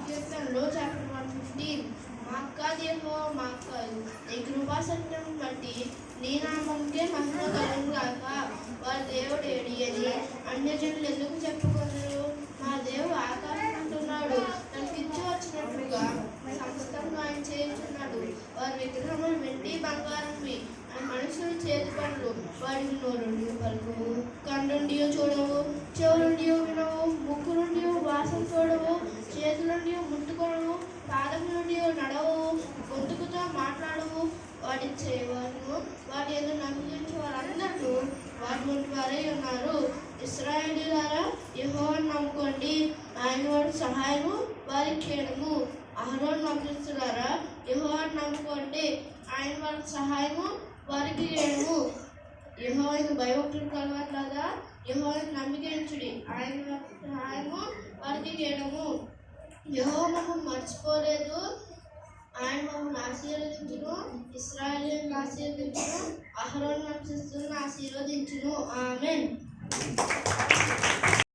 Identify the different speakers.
Speaker 1: కీర్తనలో chapter one fifteen మా అక్క దేహో మా అక్క నీ కృపాసత్యం బట్టి నీ నామంకే మహిమ కలుగు గాక వారి దేవుడు ఏడి అని అన్యజనులు ఎందుకు చెప్పుకొనరు మా దేవుడు ఆకాశం అంటున్నాడు తనకి ఇచ్చి వచ్చినట్లుగా సమస్తంగా ఆయన చేయించున్నాడు వారి విగ్రహములు వెండి బంగారంవి ఆ మనుషులు చేతి పనులు వాడికి నోరుండి పలుకు కన్నుండి చూడవు చెవులుండి శ్వాసం చూడవు చేతుల నుండి ముట్టుకొనవు పాదం నుండి నడవు గొంతుకుతో మాట్లాడవు. వాటి చేయవారు వాటి ఏదో నమ్మించే వారందరూ వాటి వారే వారై ఉన్నారు. ఇస్రాయేలీలారా యహోవాన్ని నమ్ముకోండి. ఆయన వారి సహాయము వారి క్షేమము. అహరోన్ నమ్మిస్తున్నారా యెహోవాను నమ్ముకోండి. ఆయన వారి సహాయము వారికి క్షేమము. యెహోవాను భయభక్తులు కలగట్లేదా యెహోవాను నమ్మికించుడి ఆయన వారి సహాయము వారికి క్షేమము యహో మమ్మల్ని మర్చిపోలేదు. ఆయన మమ్మల్ని ఆశీర్వదించును. ఇస్రాయేల్ ఆశీర్వదించును. అహరోన్ వంశస్థులను ఆశీర్వదించును. ఆమెన్.